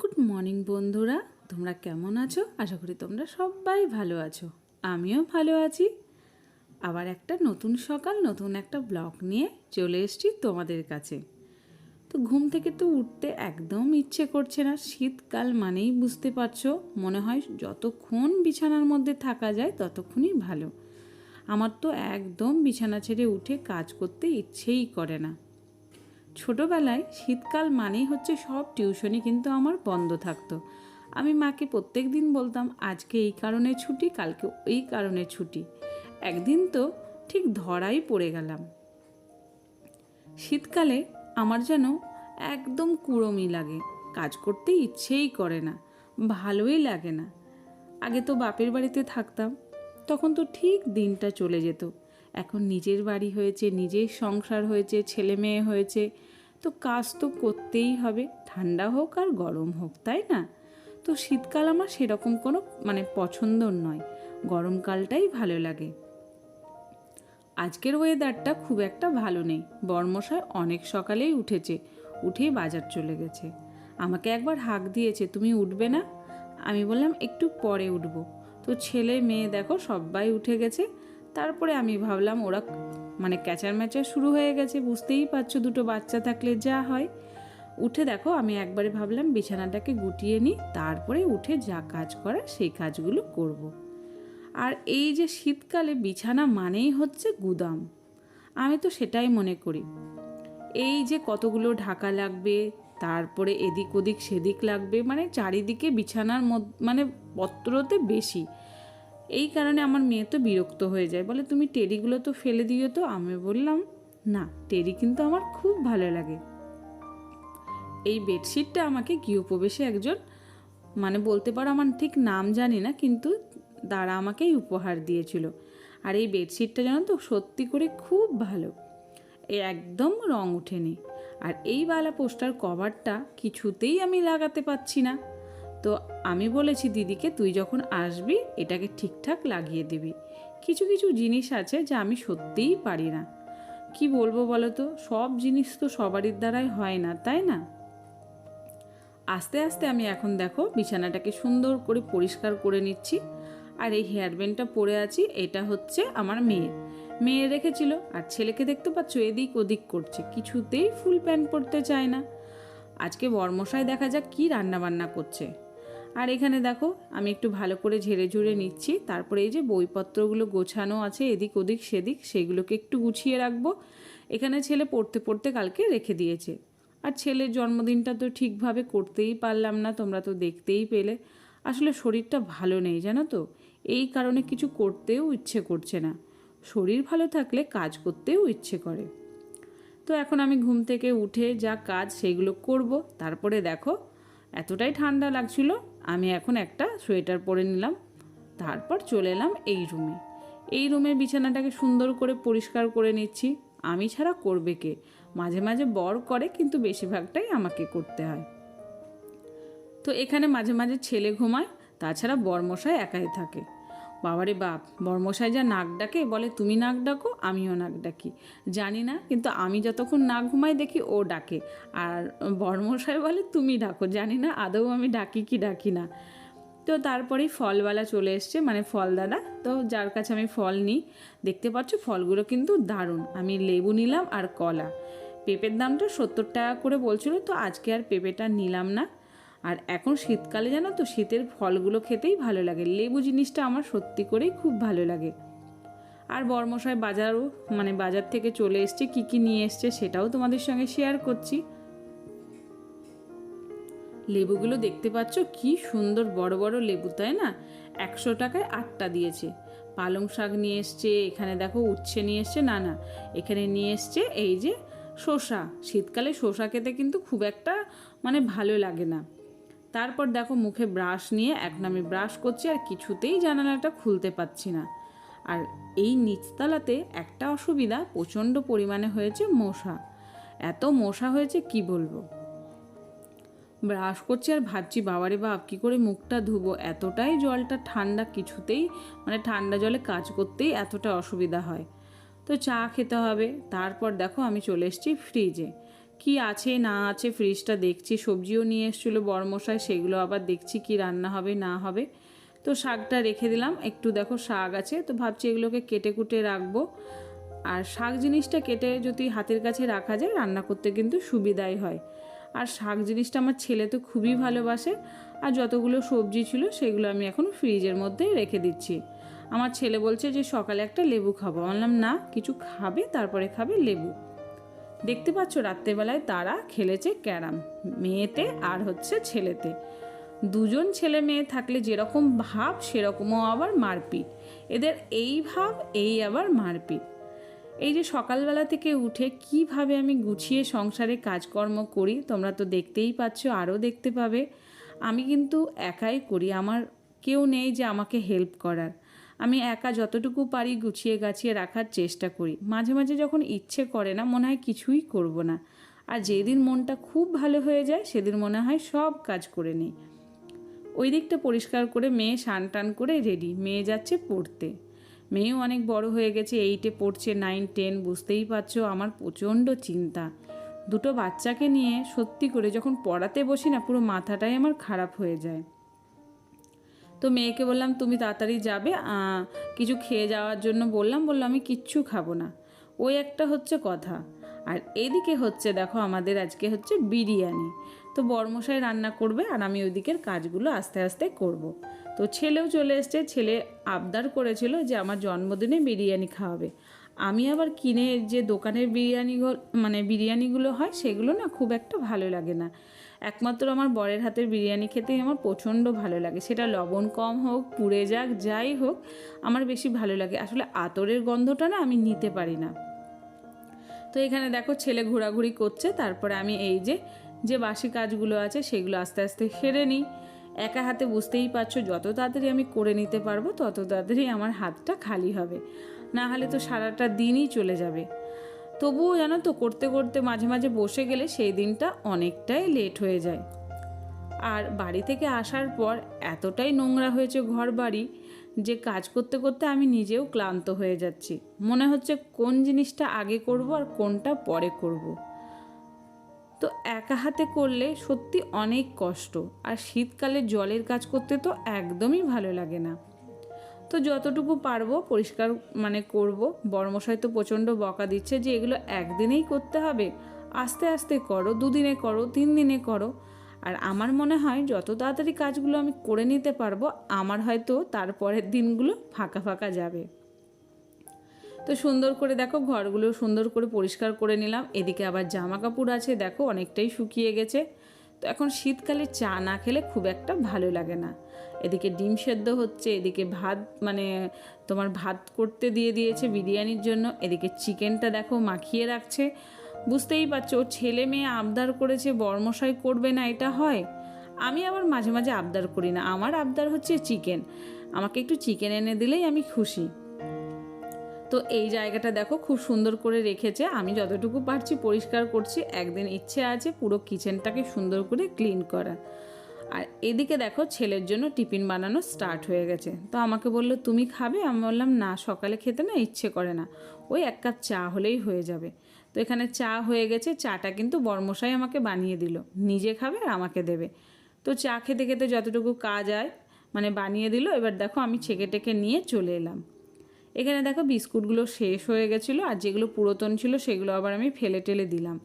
Good morning বন্ধুরা। তোমরা কেমন আছো? আশা করি তোমরা সবাই ভালো আছো। আমিও ভালো আছি। আবার একটা নতুন সকাল, নতুন একটা ব্লগ নিয়ে চলে এসেছি তোমাদের কাছে। তো ঘুম থেকে তো উঠতে একদম ইচ্ছে করছে না। শীতকাল মানেই বুঝতে পারছ, মনে হয় যতক্ষণ বিছানার মধ্যে থাকা যায় ততক্ষণই ভালো। আমার তো একদম বিছানা ছেড়ে উঠে কাজ করতে ইচ্ছেই করে না। ছোটবেলায় শীতকাল মানেই হচ্ছে সব টিউশনি কিন্তু আমার বন্ধ থাকতো। আমি মাকে প্রত্যেক দিন বলতাম, আজকে এই কারণে ছুটি, কালকে এই কারণে ছুটি। একদিন তো ঠিক ধরাই পড়ে গেলাম। শীতকালে আমার যেন একদম কুড়োমি লাগে, কাজ করতে ইচ্ছেই করে না, ভালোই লাগে না। আগে তো বাপের বাড়িতে থাকতাম তখন তো ঠিক দিনটা চলে যেত। এখন নিজের বাড়ি হয়েছে, নিজের সংসার হয়েছে, ছেলে মেয়ে হয়েছে। তো কাজ তো করতেই হবে, ঠান্ডা হোক আর গরম হোক, তাই না? তো শীতকাল আমার সেরকম কোনো মানে পছন্দর নয়, গরমকালটাই ভালো লাগে। আজকের ওয়েদারটা খুব একটা ভালো নেই বর্মশায় অনেক সকালেই উঠেছে উঠেই বাজার চলে গেছে। আমাকে একবার হাঁক দিয়েছে, তুমি উঠবে না? আমি বললাম, একটু পরে উঠবো। তো ছেলে মেয়ে দেখো, সবাই উঠে গেছে। তারপরে আমি ভাবলাম, ওরা মানে ক্যাচার ম্যাচার শুরু হয়ে গেছে, বুঝতেই পারছ দুটো বাচ্চা থাকলে যা হয়। উঠে দেখো, আমি একবারে ভাবলাম, বিছানাটাকে গুটিয়ে নিই, তারপরে উঠে যা কাজ করা, সেই কাজগুলো করব। আর এই যে শীতকালে বিছানা মানেই হচ্ছে গুদাম। আমি তো সেটাই মনে করি। এই যে কতগুলো ঢাকা লাগবে তারপরে এদিক ওদিক সেদিক লাগবে মানে চারিদিকে বিছানার মানে পত্রতে বেশি। এই কারণে আমার মেয়ে তো বিরক্ত হয়ে যায়, বলে, তুমি টেরিগুলো তো ফেলে দিও তো? আমি বললাম, না টেরি কিন্তু আমার খুব ভালো লাগে। এই বেডশিটটা আমাকে গৃহপ্রবেশে একজন মানে বলতে পারো আমার ঠিক নাম জানি না, কিন্তু তারা আমাকেই উপহার দিয়েছিল। আর এই বেডশিটটা জানো তো, সত্যি করে খুব ভালো। একদম রং ওঠেনি আর এই বালা পোস্টার কভারটা কিছুতেই আমি লাগাতে পাচ্ছি না। তো আমি বলেছি, দিদিকে, তুই যখন আসবি, এটাকে ঠিকঠাক লাগিয়ে দিবি। কিছু কিছু জিনিস আছে যা আমি সত্যিই পারি না। কি বলব বলো তো? সব জিনিস তো সবারই দ্বারাই হয় না, তাই না? আস্তে আস্তে আমি এখন দেখো, বিছানাটাকে সুন্দর করে পরিষ্কার করে নিচ্ছি। আর এই হেয়ার ব্যান্ডটা পরে আছি, এটা হচ্ছে আমার মেয়ের মেয়ে রেখেছিল আর ছেলেকে দেখতে পাচ্ছ এদিক ওদিক করছে। কিছুতেই ফুল প্যান্ট পরতে চায় না। আজকে বর্মশাই দেখা যাক কি রান্না বান্না করছে। আর এখানে দেখো, আমি একটু ভালো করে ঝেড়ে ঝুড়ে নিচ্ছি। তারপরে এই যে বইপত্রগুলো গোছানো আছে, এদিক ওদিক সেদিক, সেগুলোকে একটু গুছিয়ে রাখব। এখানে ছেলে পড়তে পড়তে কালকে রেখে দিয়েছে। আর ছেলের জন্মদিনটা তো ঠিকভাবে করতেই পারলাম না, তোমরা তো দেখতেই পেলে। আসলে শরীরটা ভালো নেই, জানো তো? এই কারণে কিছু করতেও ইচ্ছে করছে না। শরীর ভালো থাকলে কাজ করতেও ইচ্ছে করে। তো এখন আমি ঘুম থেকে উঠে যা কাজ সেগুলো করব, তারপরে দেখো এতটাই ঠান্ডা লাগছিল, আমি এখন একটা সোয়েটার পরে নিলাম, তারপর চলে এলাম এই রুমে। এই রুমের বিছানাটাকে সুন্দর করে পরিষ্কার করে নিচ্ছি, আমি ছাড়া করবে কে? মাঝে মাঝে বর করে, কিন্তু বেশিরভাগটাই আমাকে করতে হয়। তো এখানে মাঝে মাঝে ছেলে ঘুমায়, তাছাড়া বরমশাই একাই থাকে। বাবারে বাপ বর্মশাই যা নাক ডাকে, বলে তুমি নাক ডাকো, আমিও নাক ডাকি। জানি না, কিন্তু আমি যতক্ষণ না ঘুমাই দেখি ও ডাকে। আর বর্মশাই বলে তুমি ডাকো, জানি না আদৌ আমি ডাকি কি ডাকি না। তো তারপরেই ফলওয়ালা চলে এসছে মানে ফল দাদা। তো যার কাছে আমি ফল নিই, দেখতে পাচ্ছ ফলগুলো কিন্তু দারুণ। আমি লেবু নিলাম আর কলা। পেঁপের দামটা সত্তর টাকা করে বলছিল, তো আজকে আর পেঁপেটা নিলাম না। আর এখন শীতকালে জানো তো, শীতের ফলগুলো খেতেই ভালো লাগে। লেবু জিনিসটা আমার সত্যি করেই খুব ভালো লাগে। আর বর্মশাই বাজারও মানে বাজার থেকে চলে এসছে, কি কি নিয়ে এসছে সেটাও তোমাদের সঙ্গে শেয়ার করছি। লেবুগুলো দেখতে পাচ্ছ, কি সুন্দর বড় বড় লেবু, তাই না? একশো টাকায় আটটা দিয়েছে। পালং শাক নিয়ে এসছে, এখানে দেখো উচ্ছে নিয়ে এসছে, না না। এখানে নিয়ে এসছে এই যে শসা। শীতকালে শসা খেতে কিন্তু খুব একটা মানে ভালো লাগে না। তারপর দেখো মুখে ব্রাশ নিয়ে এখন আমি ব্রাশ করছি আর কিছুতেই জানালাটা খুলতে পাচ্ছি না। আর এই নিচতলাতে একটা অসুবিধা, প্রচণ্ড পরিমাণে হয়েছে মশা। এত মশা হয়েছে কি বলব? ব্রাশ করছি আর ভাবছি, বাবারে বাপ, কী করে মুখটা ধুবো? এতটাই জলটা ঠান্ডা, কিছুতেই মানে ঠান্ডা জলে কাজ করতেই এতটা অসুবিধা হয়। তো চা খেতে হবে। তারপর দেখো আমি চলে এসেছি ফ্রিজে কি আছে না আছে ফ্রিজটা দেখছি সবজিও নিয়ে এসেছিল বরমশাই সেগুলো আবার দেখছি কি রান্না হবে না হবে। তো শাকটা রেখে দিলাম একটু দেখো শাক আছে তো ভাবছি এগুলোকে কেটে কুটে রাখব। আর শাক জিনিসটা কেটে যদি হাতের কাছে রাখা যায় রান্না করতে কিন্তু সুবিধাই হয়। আর শাক জিনিসটা আমার ছেলে তো খুবই ভালোবাসে আর যতগুলো সবজি ছিল সেগুলো আমি এখন ফ্রিজের মধ্যে রেখে দিচ্ছি। আমার ছেলে বলছে যে সকালে একটা লেবু খাব। বললাম না কিছু খাবে তারপরে খাবে লেবু। দেখতে পাচ্ছ, রাত্রেবেলায় তারা খেলেছে ক্যারাম। মেয়েতে আর হচ্ছে ছেলেতে। দুজন ছেলে মেয়ে থাকলে যেরকম ভাব, সেরকমও আবার মারপিট। এদের এই ভাব, এই আবার মারপিট। এই যে সকালবেলা থেকে উঠে কীভাবে আমি গুছিয়ে সংসারে কাজকর্ম করি, তোমরা তো দেখতেই পাচ্ছ, আরও দেখতে পাবে। আমি কিন্তু একাই করি, আমার কেউ নেই যে আমাকে হেল্প করার। আমি একা যতটুকু পারি গুছিয়ে গাছিয়ে রাখার চেষ্টা করি। মাঝে মাঝে যখন ইচ্ছে করে না, মনে হয় কিছুই করব না। আর যেদিন মনটা খুব ভালো হয়ে যায়, সেদিন মনে হয় সব কাজ করে নিই। ওই দিকটা পরিষ্কার করে মেয়ে স্নান টান করে রেডি মেয়ে যাচ্ছে পড়তে। মেয়েও অনেক বড় হয়ে গেছে এইটে পড়ছে নাইন টেন বুঝতেই পারছ আমার প্রচণ্ড চিন্তা। দুটো বাচ্চাকে নিয়ে সত্যি করে যখন পড়াতে বসি না, পুরো মাথাটাই আমার খারাপ হয়ে যায়। তো মেয়েকে বললাম, তুমি তাড়াতাড়ি যাবে কিছু খেয়ে যাওয়ার জন্য বললাম। বলল, আমি কিচ্ছু খাব না। ওই একটা হচ্ছে কথা। আর এদিকে হচ্ছে, দেখো, আমাদের আজকে হচ্ছে বিরিয়ানি। তো বরমশাই রান্না করবে আর আমি ওইদিকের কাজগুলো আস্তে আস্তে করব। তো ছেলেও চলে এসছে, ছেলে আবদার করেছিল যে আমার জন্মদিনে বিরিয়ানি খাওয়াবে। আমি আবার কিনে যে দোকানের বিরিয়ানিগুলো মানে বিরিয়ানিগুলো হয়, সেগুলো না খুব একটা ভালো লাগে না। একমাত্র আমার বরের হাতের বিরিয়ানি খেতেই আমার প্রচণ্ড ভালো লাগে। সেটা লবণ কম হোক, পুড়ে যাক, যাই হোক, আমার বেশি ভালো লাগে। আসলে আতরের গন্ধটা না আমি নিতে পারি না। তো এখানে দেখো ছেলে ঘোরাঘুরি করছে, তারপরে আমি এই যে যে বাসি কাজগুলো আছে সেগুলো আস্তে আস্তে সেরে নিই। একা হাতে বুঝতেই পারছ, যত তাড়াতাড়ি আমি করে নিতে পারব, তত তাড়াতাড়ি আমার হাতটা খালি হবে। না হলে তো সারাটা দিনই চলে যাবে। তবুও জানো তো, করতে করতে মাঝে মাঝে বসে গেলে সেই দিনটা অনেকটাই লেট হয়ে যায়। আর বাড়ি থেকে আসার পর এতটাই নোংরা হয়েছে ঘর বাড়ি যে কাজ করতে করতে আমি নিজেও ক্লান্ত হয়ে যাচ্ছি। মনে হচ্ছে কোন জিনিসটা আগে করব আর কোনটা পরে করব। তো একা হাতে করলে সত্যি অনেক কষ্ট, আর শীতকালে জলের কাজ করতে তো একদমই ভালো লাগে না। তো যতটুকু পারব পরিষ্কার মানে করব। বর্মশাই তো প্রচণ্ড বকা দিচ্ছে যে এগুলো একদিনেই করতে হবে। আস্তে আস্তে করো, দুদিনে করো, তিন দিনে করো। আর আমার মনে হয় যত তাড়াতাড়ি কাজগুলো আমি করে নিতে পারব, আমার হয়তো তারপরের দিনগুলো ফাঁকা ফাঁকা যাবে। তো সুন্দর করে দেখো, ঘরগুলো সুন্দর করে পরিষ্কার করে নিলাম। এদিকে আবার জামা কাপড় আছে, দেখো অনেকটাই শুকিয়ে গেছে। তো এখন শীতকালে চা না খেলে খুব একটা ভালো লাগে না। এদিকে ডিম সেদ্ধ হচ্ছে, এদিকে ভাত মানে তোমার ভাত করতে দিয়ে দিয়েছে বিরিয়ানির জন্য। এদিকে চিকেনটা দেখো মাখিয়ে রাখছে। বুঝতেই পারছ ছেলে মেয়ে আবদার করেছে, বর্মশাই করবে না, এটা হয়। আমি আবার মাঝে মাঝে আবদার করি না, আমার আবদার হচ্ছে চিকেন। আমাকে একটু চিকেন এনে দিলেই আমি খুশি। তো এই জায়গাটা দেখো খুব সুন্দর করে রেখেছে। আমি যতটুকু পারছি পরিষ্কার করছি, একদিন ইচ্ছে আছে পুরো কিচেনটাকে সুন্দর করে ক্লিন করা আর এদিকে দেখো ছেলের জন্য টিফিন বানানো স্টার্ট হয়ে গেছে। তো আমাকে বলল, তুমি খাবে? আমি বললাম, না, সকালে খেতে না, ইচ্ছে করে না। ওই এক কাপ চা হলেই হয়ে যাবে। তো এখানে চা হয়ে গেছে, চাটা কিন্তু বর্মশাই আমাকে বানিয়ে দিল। নিজে খাবে আর আমাকে দেবে। তো চা খেতে খেতে যতটুকু কাজ হয় মানে বানিয়ে দিল, এবার দেখো আমি ছেঁকে টেকে নিয়ে চলে এলাম। এখানে দেখো বিস্কুটগুলো শেষ হয়ে গেছিল, আর যেগুলো পুরাতন ছিল সেগুলো আবার আমি ফেলে টেলে দিলাম।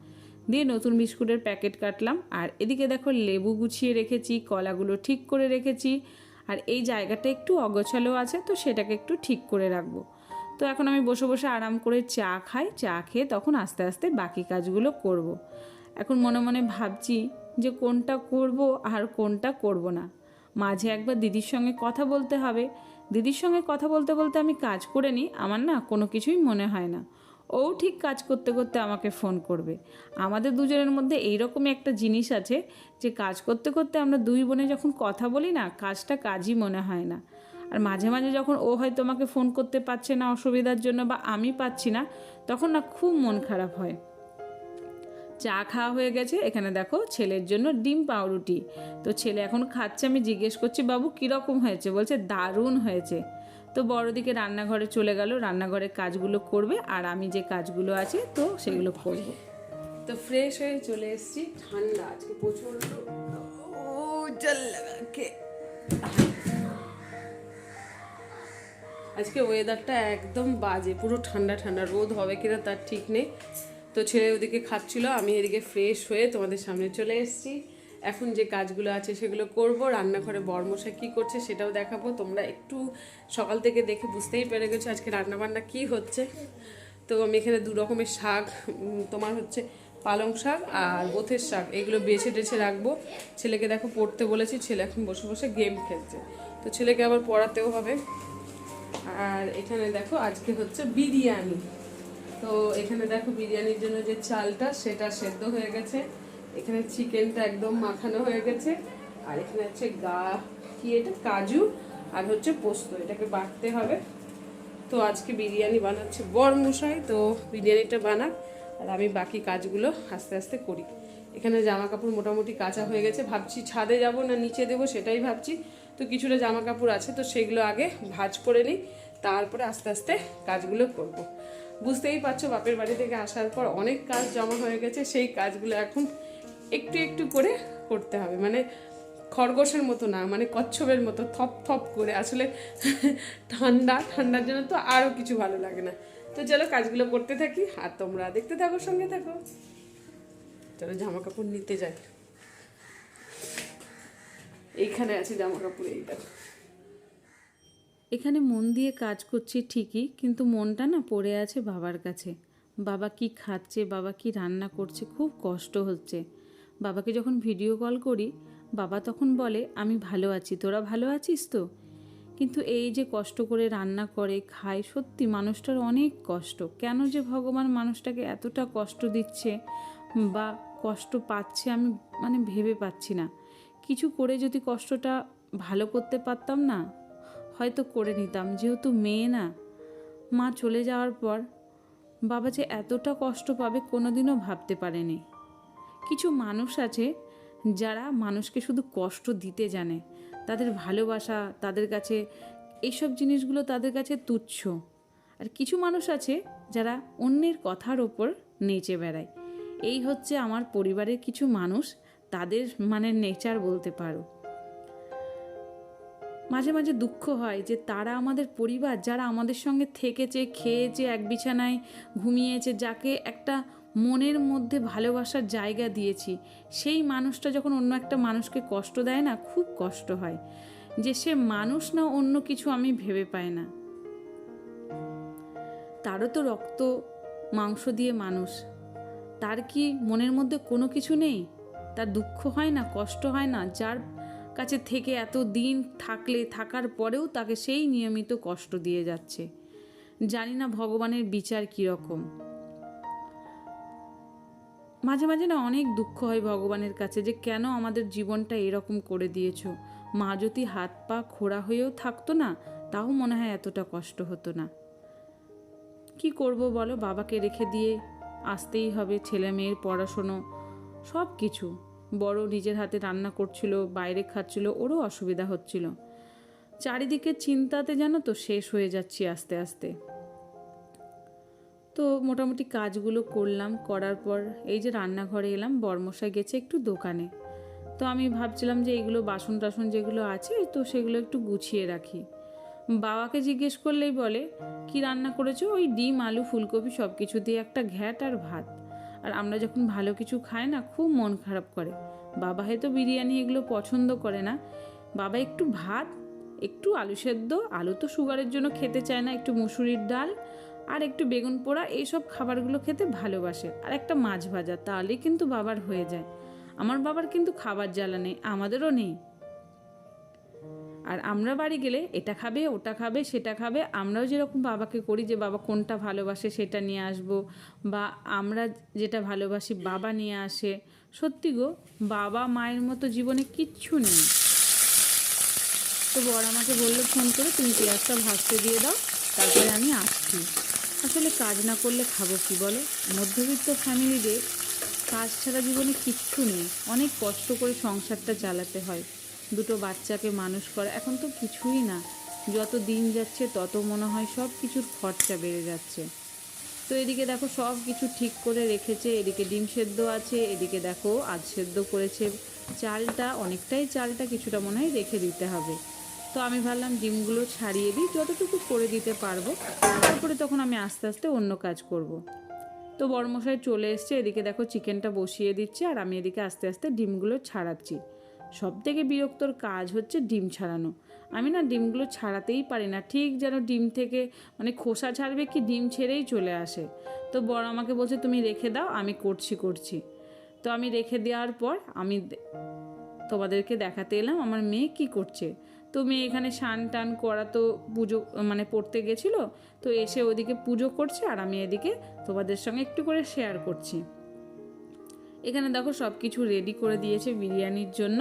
দিয়ে নতুন বিস্কুটের প্যাকেট কাটলাম। আর এদিকে দেখো লেবু গুছিয়ে রেখেছি, কলাগুলো ঠিক করে রেখেছি। আর এই জায়গাটা একটু অগোছালো আছে, তো সেটাকে একটু ঠিক করে রাখব। তো এখন আমি বসে বসে আরাম করে চা খাই, চা খেয়ে তখন আস্তে আস্তে বাকি কাজগুলো করব। এখন মনে মনে ভাবছি যে কোনটা করব আর কোনটা করব না। মাঝে একবার দিদির সঙ্গে কথা বলতে হবে। দিদির সঙ্গে কথা বলতে বলতে আমি কাজ করে নিই, আমার না কোনো কিছুই মনে হয় না। ও ঠিক কাজ করতে করতে আমাকে ফোন করবে। আমাদের দুজনের মধ্যে এইরকমই একটা জিনিস আছে যে কাজ করতে করতে আমরা দুই বোনে যখন কথা বলি না, কাজটা কাজই মনে হয় না। আর মাঝে মাঝে যখন ও হয়তো আমাকে ফোন করতে পারছে না অসুবিধার জন্য বা আমি পাচ্ছি না, তখন না খুব মন খারাপ হয়। চা খাওয়া হয়ে গেছে, এখানে দেখো ছেলের জন্য ডিম পাউরুটি। তো ছেলে এখন খাচ্ছে, আমি জিজ্ঞেস করছি, বাবু, কীরকম হয়েছে? বলছে, দারুণ হয়েছে। তো বড়দিকে রান্নাঘরে চলে গেল রান্নাঘরের কাজগুলো করবে আর আমি যে কাজগুলো আছে তো সেগুলো করব। তো ফ্রেশ হয়ে চলে এসেছি, ঠান্ডা, আজকে প্রচণ্ড আজকে ওয়েদারটা একদম বাজে, পুরো ঠান্ডা ঠান্ডা, রোদ হবে কিনা তার ঠিক নেই। তো ছেলে ওদিকে খাচ্ছিল, আমি এদিকে ফ্রেশ হয়ে তোমাদের সামনে চলে এসেছি। এখন যে কাজগুলো আছে সেগুলো করব, রান্নাঘরে বর্মশা কি করছে সেটাও দেখাবো। তোমরা একটু সকাল থেকে দেখে বুঝতেই পেরে গেছো আজকে রান্নাবান্না কি হচ্ছে। তো আমি এখানে দু রকমের শাক তোমার হচ্ছে পালং শাক আর বোথের শাক, এগুলো বেছে টেছে রাখব। ছেলেকে দেখো পড়তে বলেছি, ছেলে এখন বসে বসে গেম খেলছে। তো ছেলেকে আবার পড়াতেও হবে। আর এখানে দেখো আজকে হচ্ছে বিরিয়ানি। তো এখানে দেখো বিরিয়ানির জন্য যে চালটা, সেটা সেদ্ধ হয়ে গেছে। এখানে চিকেনটা একদম মাখানো হয়ে গেছে। আর এখানে হচ্ছে গা, কি এটা? কাজু, আর হচ্ছে পোস্ত, এটাকে বাটতে হবে। তো আজকে বিরিয়ানি বানাচ্ছে বর মশাই তো বিরিয়ানিটা বানাক, আর আমি বাকি কাজগুলো আস্তে আস্তে করি। এখানে জামা কাপড় মোটামুটি কাঁচা হয়ে গেছে, ভাবছি ছাদে যাব না নিচে দেবো সেটাই ভাবছি। তো কিছুটা জামা কাপড় আছে, তো সেগুলো আগে ভাজ করে নিই, তারপরে আস্তে আস্তে কাজগুলো করব। বুঝতেই পারছ, বাপের বাড়ি থেকে আসার পর অনেক কাজ জমা হয়ে গেছে, সেই কাজগুলো এখন একটু একটু করে করতে হবে। মানে খরগোশের মতো না মানে কচ্ছপের মতো থপ থপ করে। আসলে ঠান্ডা, ঠান্ডার জন্য তো আরও কিছু ভালো লাগে না। তো চলো কাজগুলো করতে থাকি, আর তোমরা দেখতে থাকো, সঙ্গে থাকো। চলো জামা কাপড় নিতে যাই। এইখানে আছে জামা কাপড় এই দেখো। এখানে মন দিয়ে কাজ করছি ঠিকই, কিন্তু মনটা না পড়ে আছে বাবার কাছে। বাবা কি খাচ্ছে, বাবা কি রান্না করছে, খুব কষ্ট হচ্ছে। বাবাকে যখন ভিডিও কল করি, বাবা তখন বলে, আমি ভালো আছি, তোরা ভালো আছিস তো? কিন্তু এই যে কষ্ট করে রান্না করে, খায়, সত্যি মানুষটার অনেক কষ্ট। কেন যে ভগবান মানুষটাকে এতটা কষ্ট দিচ্ছে বা কষ্ট পাচ্ছে আমি মানে ভেবে পাচ্ছি না। কিছু করে যদি কষ্টটা ভালো করতে পারতাম না, হয়তো করে নিতাম। যেহেতু মেয়ে না, মা চলে যাওয়ার পর বাবা যে এতটা কষ্ট পাবে কোনোদিনও ভাবতে পারেনি। কিছু মানুষ আছে যারা মানুষকে শুধু কষ্ট দিতে জানে। তাদের ভালোবাসা, তাদের কাছে এইসব জিনিসগুলো তাদের কাছে তুচ্ছ। আর কিছু মানুষ আছে যারা অন্যের কথার ওপর নেচে বেড়ায়। এই হচ্ছে আমার পরিবারের কিছু মানুষ, তাদের মানে নেচার বলতে পারো। মাঝে মাঝে দুঃখ হয় যে তারা আমাদের পরিবার, যারা আমাদের সঙ্গে থেকেছে, খেয়েছে, এক বিছানায় ঘুমিয়েছে, যাকে একটা মনের মধ্যে ভালোবাসার জায়গা দিয়েছি। সেই মানুষটা যখন অন্য একটা মানুষকে কষ্ট দেয় না, খুব কষ্ট হয় যে সে মানুষ না, অন্য কিছু আমি ভেবে পাই না। তারও তো রক্ত, মাংস দিয়ে মানুষ। তার কি মনের মধ্যে কোনো কিছু নেই? তার দুঃখ হয় না, কষ্ট হয় না? যার কাছে থেকে এত দিন থাকলে, থাকার পরেও তাকে সেই নিয়মিত কষ্ট দিয়ে যাচ্ছে। জানি না ভগবানের বিচার কীরকম। মাঝে মাঝে না অনেক দুঃখ হয় ভগবানের কাছে যে কেন আমাদের জীবনটা এরকম করে দিয়েছ? মা যদি হাত পা খোড়া হয়েও থাকতো না, তাও মনে হয় এতটা কষ্ট হতো না। কি করব বলো? বাবাকে রেখে দিয়ে আসতেই হবে, ছেলে মেয়ের পড়াশুনো সব কিছু বড় নিজের হাতে রান্না করছিল, বাইরে খাচ্ছিল, ওরও অসুবিধা হচ্ছিল। চারিদিকে চিন্তাতে জানো তো শেষ হয়ে যাচ্ছি আস্তে আস্তে। তো মোটামুটি কাজগুলো করলাম, করার পর এই যে রান্নাঘরে এলাম, বর্মশাই গেছে একটু দোকানে। তো আমি ভাবছিলাম যে এইগুলো বাসন টাসন যেগুলো আছে, তো সেগুলো একটু গুছিয়ে রাখি। বাবাকে জিজ্ঞেস করলেই বলে, কি রান্না করেছ? ওই ডিম, আলু, ফুলকপি সব কিছু দিয়ে একটা ঘ্যাট আর ভাত। আর আমরা যখন ভালো কিছু খাই না, খুব মন খারাপ করে। বাবা হয়তো বিরিয়ানি এগুলো পছন্দ করে না। বাবা একটু ভাত, একটু আলু সেদ্ধ, আলু তো সুগারের জন্য খেতে চায় না, একটু মুসুরির ডাল আর একটু বেগুন পোড়া, এইসব খাবারগুলো খেতে ভালোবাসে। আর একটা মাছ ভাজা তাহলেই কিন্তু বাবার হয়ে যায়। আমার বাবার কিন্তু খাবার জ্বালা নেই, আমাদেরও নেই। আর আমরা বাড়ি গেলে এটা খাবে, ওটা খাবে, সেটা খাবে। আমরাও যেরকম বাবাকে করি যে, বাবা, কোনটা ভালোবাসে সেটা নিয়ে আসব। বা আমরা যেটা ভালোবাসি বাবা নিয়ে আসে। সত্যি গো, বাবা মায়ের মতো জীবনে কিচ্ছু নেই। তো বড় আমাকে বলল, ফোন করে তুমি পেঁয়াজটা ভাজতে দিয়ে দাও। তারপরে আমি আসছি। আসলে কাজ না করলে খাব কি বলো? মধ্যবিত্ত ফ্যামিলিদের কাজ ছাড়া জীবনে কিচ্ছু নেই। অনেক কষ্ট করে সংসারটা চালাতে হয়। দুটো বাচ্চাকে মানুষ করা এখন তো কিছুই না। যত দিন যাচ্ছে, তত মনে হয় সব কিছুর খরচা বেড়ে যাচ্ছে। তো এদিকে দেখো, সব কিছু ঠিক করে রেখেছে। এদিকে ডিম সেদ্ধ আছে, এদিকে দেখো, আজ সেদ্ধ করেছে। চালটা, অনেকটাই চালটা কিছুটা মনে হয় রেখে দিতে হবে। তো আমি ভাবলাম ডিমগুলো ছাড়িয়ে দিই, যতটুকু করে দিতে পারব। তারপরে তখন আমি আস্তে আস্তে অন্য কাজ করব। তো বড়মশাই চলে এসছে, এদিকে দেখো চিকেনটা বসিয়ে দিচ্ছে আর আমি এদিকে আস্তে আস্তে ডিমগুলো ছাড়াচ্ছি। সব থেকে বিরক্তর কাজ হচ্ছে ডিম ছাড়ানো। আমি না ডিমগুলো ছাড়াতেই পারি না, ঠিক যেন ডিম থেকে মানে খোসা ছাড়বে কি ডিম ছেড়েই চলে আসে। তো বড় আমাকে বলছে, তুমি রেখে দাও, আমি করছি করছি। তো আমি রেখে দেওয়ার পর আমি তোমাদেরকে দেখাতে এলাম আমার মেয়ে কি করছে। তো মেয়ে এখানে স্নান টান করা তো পুজো মানে পড়তে গেছিল, তো এসে ওদিকে পুজো করছে আর আমি এদিকে তোমাদের সঙ্গে একটু করে শেয়ার করছি। এখানে দেখো সব কিছু রেডি করে দিয়েছে বিরিয়ানির জন্য,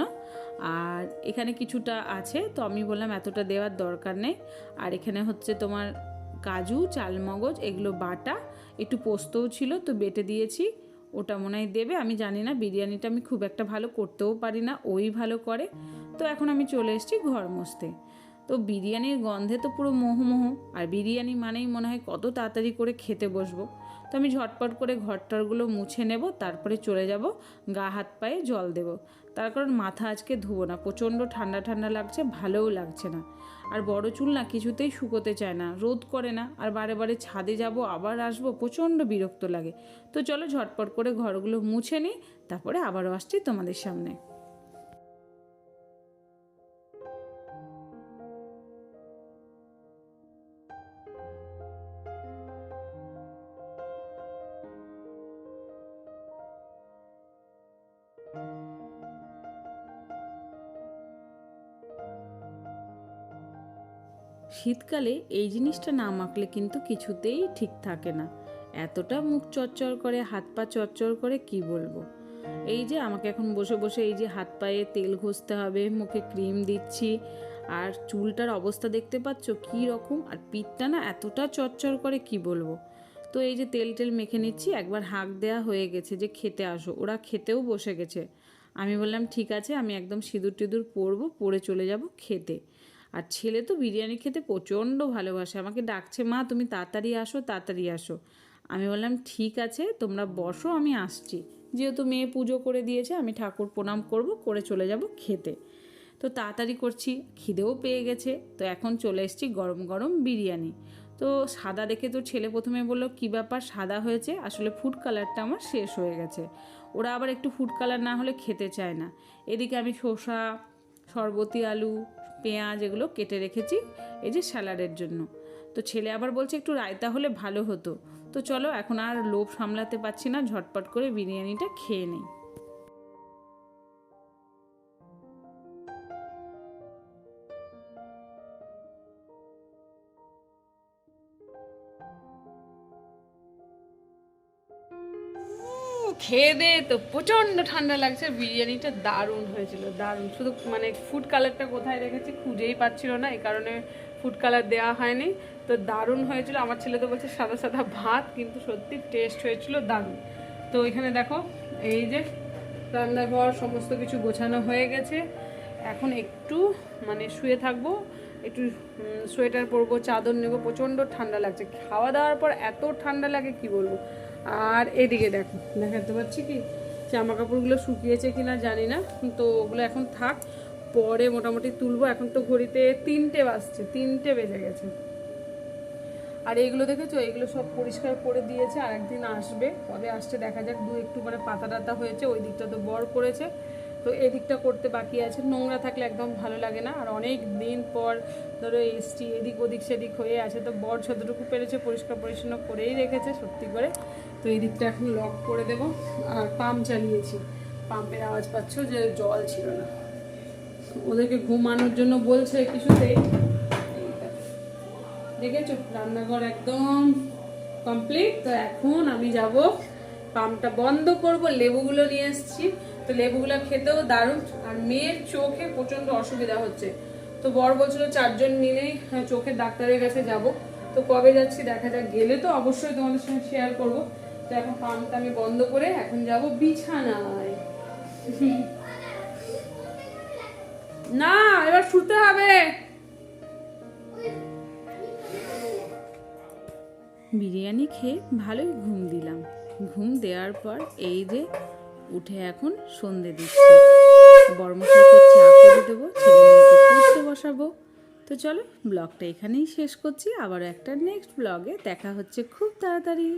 আর এখানে কিছুটা আছে, তো আমি বললাম এতটা দেওয়ার দরকার নেই। আর এখানে হচ্ছে তোমার কাজু, চালমগজ, এগুলো বাটা, একটু পোস্তও ছিল, তো বেটে দিয়েছি, ওটা মনে হয় দেবে, আমি জানি না, বিরিয়ানিটা আমি খুব একটা ভালো করতেও পারি না, ওই ভালো করে। তো এখন আমি চলে এসেছি ঘর মুছতে। তো বিরিয়ানির গন্ধে তো পুরো মোহমোহ, আর বিরিয়ানি মানেই মনে হয় কত তাড়াতাড়ি করে খেতে বসবো। তো আমি ঝটপট করে ঘরটরগুলো মুছে নেব, তারপরে চলে যাব, গা হাত পায়ে জল দেব। তার কারণ মাথা আজকে ধুবো না, প্রচণ্ড ঠান্ডা ঠান্ডা লাগছে, ভালোও লাগছে না। আর বড় চুল না কিছুতেই শুকোতে চায় না, রোদ করে না, আর বারে বারে ছাদে যাব, আবার আসব, প্রচণ্ড বিরক্ত লাগে। তো চলো ঝটপট করে ঘরগুলো মুছে নিই, তারপরে আবারও আসছি তোমাদের সামনে। শীতকালে এই জিনিসটা না মাখলে কিন্তু কিছুতেই ঠিক থাকে না। এতটা মুখ চচ্চর করে, হাত পা চচ্চর করে কি বলব? এই যে আমাকে এখন বসে বসে এই যে হাত পায়ে তেল ঘষতে হবে, মুখে ক্রিম দিচ্ছি, আর চুলটার অবস্থা দেখতে পাচ্ছ কী রকম? আর পিঠটা না এতটা চচ্চর করে কি বলব? তো এই যে তেল টেল মেখে নিচ্ছি, একবার হাঁক দেওয়া হয়ে গেছে যে খেতে আসো। ওরা খেতেও বসে গেছে। আমি বললাম, ঠিক আছে, আমি একদম সিঁদুর টিঁদুর পরবো, পরে চলে যাব খেতে। আর ছেলে তো বিরিয়ানি খেতে প্রচণ্ড ভালোবাসে। আমাকে ডাকছে, মা, তুমি তাড়াতাড়ি আসো তাড়াতাড়ি আসো। আমি বললাম, ঠিক আছে, তোমরা বসো, আমি আসছি। যেহেতু মেয়ে পুজো করে দিয়েছে, আমি ঠাকুর প্রণাম করব, করে চলে যাব খেতে। তো তাড়াতাড়ি করছি, খিদেও পেয়ে গেছে। তো এখন চলে এসেছি গরম গরম বিরিয়ানি। তো সাদা দেখে তো ছেলে প্রথমে বলল, কী ব্যাপার, সাদা হয়েছে? আসলে ফুড কালারটা আমার শেষ হয়ে গেছে। ওরা আবার একটু ফুড কালার না হলে খেতে চায় না। এদিকে আমি শসা, শরবতি আলু পেঁয়াজ এগুলো কেটে রেখেছি, এই যে স্যালাডের জন্য। তো ছেলে আবার বলছে একটু রায়তা হলে ভালো হতো। তো চলো, এখন আর লোভ সামলাতে পারছি না, ঝটপট করে বিরিয়ানিটা খেয়ে নিই। খেয়ে দে তো প্রচণ্ড ঠান্ডা লাগছে, বিরিয়ানিটা দারুণ হয়েছিল, দারুণ। শুধু মানে ফুড কালারটা কোথায় রেখেছি খুঁজেই পাচ্ছিল না এই কারণে ফুড কালার দেওয়া হয়নি। তো দারুণ হয়েছিল, আমার ছেলে তো বলছে সাদা সাদা ভাত, কিন্তু সত্যি টেস্ট হয়েছিল দারুণ। তো এখানে দেখো, এই যে রান্নাঘর সমস্ত কিছু গোছানো হয়ে গেছে। এখন একটু মানে শুয়ে থাকব, একটু সোয়েটার পরবো, চাদর নেব, প্রচণ্ড ঠান্ডা লাগছে। খাওয়া দাওয়ার পর এত ঠান্ডা লাগে, কি বলব? আর এদিকে দেখো, দেখাতে পাচ্ছি কি? জামা কাপড়গুলো শুকিয়েছে কিনা জানি না, তো ওগুলো এখন থাক, পরে মোটামুটি তুলবো। এখন তো ঘড়িতে তিনটে বাজছে, তিনটে বেজে গেছে। আর এইগুলো দেখেছ? এইগুলো সব পরিষ্কার করে দিয়েছে আর একদিন আসবে। কবে আসছে দেখা যাক, দু একটু মানে পাতা টাতা হয়েছে, ওই দিকটা তো বর করেছে। তো এদিকটা করতে বাকি আছে। নোংরা থাকলে একদম ভালো লাগে না। আর অনেক দিন পর ধরো এসছি, এদিক ওদিক সেদিক হয়ে আছে, তো বর যতটুকু পেরেছে পরিষ্কার পরিচ্ছন্ন করেই রেখেছে, সত্যি করে। তো এই দিকটা এখন লক করে দেবো। আর পাম্প চালিয়েছি পাম্পের আওয়াজ পাচ্ছ যে জল ছিল না। ওদেরকে ঘুমানোর জন্য বলছে কিছুতেই দেখেছ? রান্নাঘর একদম কমপ্লিট তো এখন আমি যাব পাম্পটা বন্ধ করব লেবুগুলো নিয়ে এসেছি। তো লেবুগুলো খেতেও দারুণ। আর মেয়ের চোখে প্রচণ্ড অসুবিধা হচ্ছে। তো বর বলছিল চারজন মিলেই হ্যাঁ, চোখের ডাক্তারের কাছে যাব। তো কবে যাচ্ছি দেখা যাক। গেলে তো অবশ্যই তোমাদের সঙ্গে শেয়ার করব। তো এখন পাম্পটা আমি বন্ধ করে এখন যাব বিছানায়। না, এবার শুতে হবে। বিরিয়ানি খেয়ে ভালোই ঘুম দিলাম। ঘুম দেওয়ার পর এই যে উঠে এখন সন্ধে দিচ্ছি। বর্মশাইকে চা করে দেবো, ছেলে বসাবো। তো চলো, ব্লগটা এখানেই শেষ করছি। আবার একটা নেক্সট ব্লগে দেখা হচ্ছে খুব তাড়াতাড়ি।